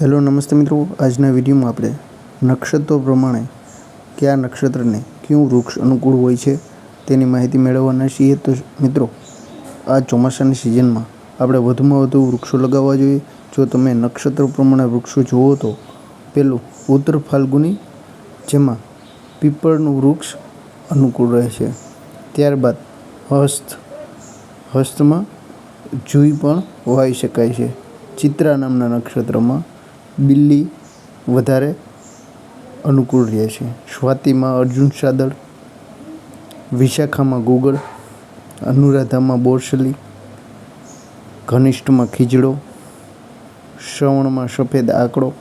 Hello, નમસ્તે મિત્રો. આજના વિડીયોમાં આપણે નક્ષત્રો પ્રમાણે કયા નક્ષત્રને કયું વૃક્ષ અનુકૂળ હોય છે તેની માહિતી મેળવવાના છીએ. તો મિત્રો, આ ચોમાસાની સિઝનમાં આપણે વધુમાં વધુ વૃક્ષો લગાવવા જોઈએ. જો તમે નક્ષત્ર પ્રમાણે વૃક્ષો જુઓ તો પેલું ઉત્તર ફાલ્ગુની, જેમાં પીપળનું વૃક્ષ અનુકૂળ રહે છે. ત્યારબાદ હસ્ત, હસ્તમાં જુઈ પણ વાવી શકાય છે. ચિત્રા નામના નક્ષત્રમાં બિલ્લી વધારે અનુકૂળ રહે છે. સ્વાતિમાં અર્જુન સાદળ, વિશાખામાં ગુગળ અનુરાધામાં બોરસલી, ઘનિષ્ઠમાં ખીજડો, શ્રવણમાં સફેદ આકડો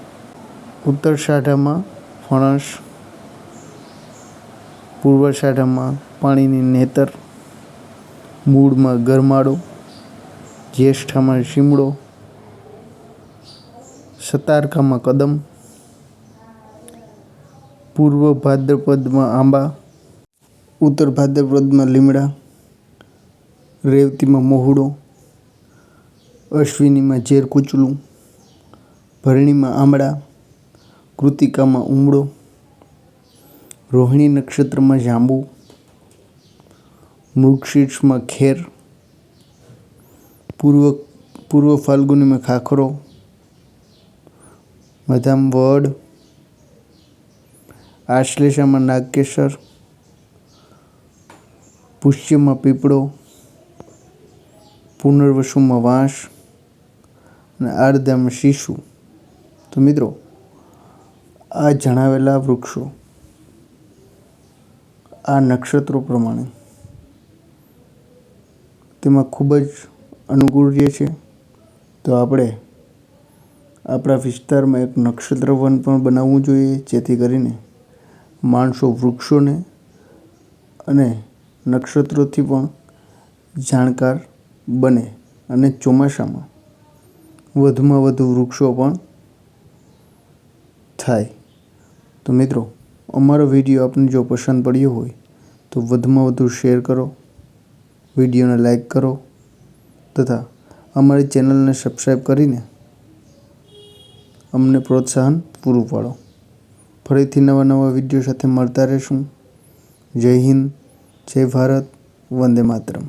ઉત્તરસાઢામાં ફણસ પૂર્વસાઢામાં પાણીની નેતર, મૂળમાં ગરમાળો જ્યેષ્ઠામાં શીમડો સતારકામાં કદમ, પૂર્વ ભાદ્રપદમાં આંબા, ઉત્તર ભાદ્રપદમાં લીમડા, રેવતીમાં મોહુડો, અશ્વિનીમાં ઝેર કૂચલું, ભરણીમાં આંબળા કૃતિકામાં ઉમળો, રોહિણી નક્ષત્રમાં જાંબુ, મૃગશીર્ષમાં ખેર, પૂર્વ પૂર્વ ફાલ્ગુનીમાં ખાખરો મધામ વડ આશ્લેષામાં નાગકેસર પુષ્યમાં પીપળો, પુનર્વસુમાં વાંસ અને આર્દ્રામાં શીશુ. તો મિત્રો, આ જણાવેલા વૃક્ષો, આ નક્ષત્રો પ્રમાણે તેમાં ખૂબ જ અનુકૂળ રહે છે. તો આપણે આપણા વિસ્તારમાં એક નક્ષત્ર વન પણ બનાવવું જોઈએ, જેથી કરીને માણસો વૃક્ષોને અને નક્ષત્રોથી પણ જાણકાર બને અને ચોમાસામાં વધુમાં વધુ વૃક્ષો પણ થાય. તો મિત્રો, અમારો વીડિયો આપને જો પસંદ પડ્યો હોય, તો વધુમાં વધુ શેર કરો, વિડીયોને લાઈક કરો તથા અમારી ચેનલને સબસ્ક્રાઈબ કરીને અમને પ્રોત્સાહન પૂરું પાડો. ફરીથી નવા નવા વીડિયો સાથે મળતા રહેશું. જય હિન્દ, જય ભારત, વંદે માતરમ.